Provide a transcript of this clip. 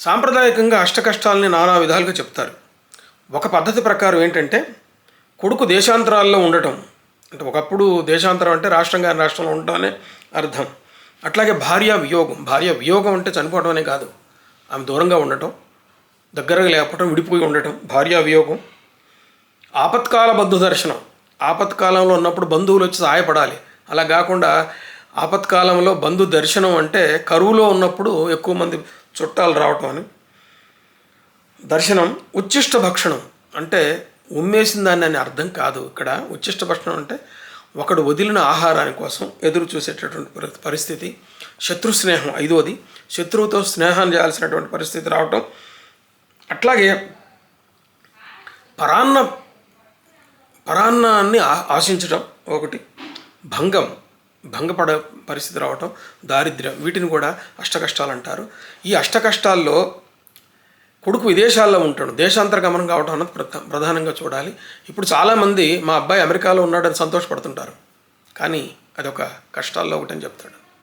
సాంప్రదాయకంగా అష్టకష్టాలని నానా విధాలుగా చెప్తారు. ఒక పద్ధతి ప్రకారం ఏంటంటే కొడుకు దేశాంతరాల్లో ఉండటం. అంటే ఒకప్పుడు దేశాంతరం అంటే రాష్ట్రంగా రాష్ట్రంలో ఉండటం అనే అర్థం. అట్లాగే భార్య వియోగం. భార్య వియోగం అంటే చనిపోవడం అనే కాదు. ఆమె దూరంగా ఉండటం దగ్గరగా లేకపోవటం విడిపోయి ఉండటం భార్య వియోగం. ఆపత్కాల బంధు దర్శనం. ఆపత్కాలంలో ఉన్నప్పుడు బంధువులు వచ్చి సహాయపడాలి. అలా కాకుండా ఆపత్కాలంలో బంధు దర్శనం అంటే కరువులో ఉన్నప్పుడు ఎక్కువ మంది చుట్టాలు రావటం అని. దర్శనం ఉచ్చిష్ట భక్షణం అంటే ఉమ్మేసిన దాన్ని అని అర్థం కాదు ఇక్కడ. ఉచ్చిష్ట భక్షణం అంటే ఒకడు వదిలిన ఆహారాని కోసం ఎదురు చూసేటటువంటి పరిస్థితి. శత్రు స్నేహం ఐదోది శత్రువుతో స్నేహాన్ని చేయాల్సినటువంటి పరిస్థితి రావటం. అట్లాగే పరాన్న పరాన్నాన్ని ఆ- ఆశించడం ఒకటి. భంగం భంగపడ పరిస్థితి రావటం దారిద్ర్యం వీటిని కూడా అష్టకష్టాలు అంటారు ఈ అష్టకష్టాల్లో కొడుకు విదేశాల్లో ఉంటాడు. దేశాంతర గమనం కావడం అన్నది ప్రధానంగా చూడాలి. ఇప్పుడు చాలామంది మా అబ్బాయి అమెరికాలో ఉన్నాడని సంతోషపడుతుంటారు. కానీ అదొక కష్టాల్లో ఒకటని చెప్తాడు.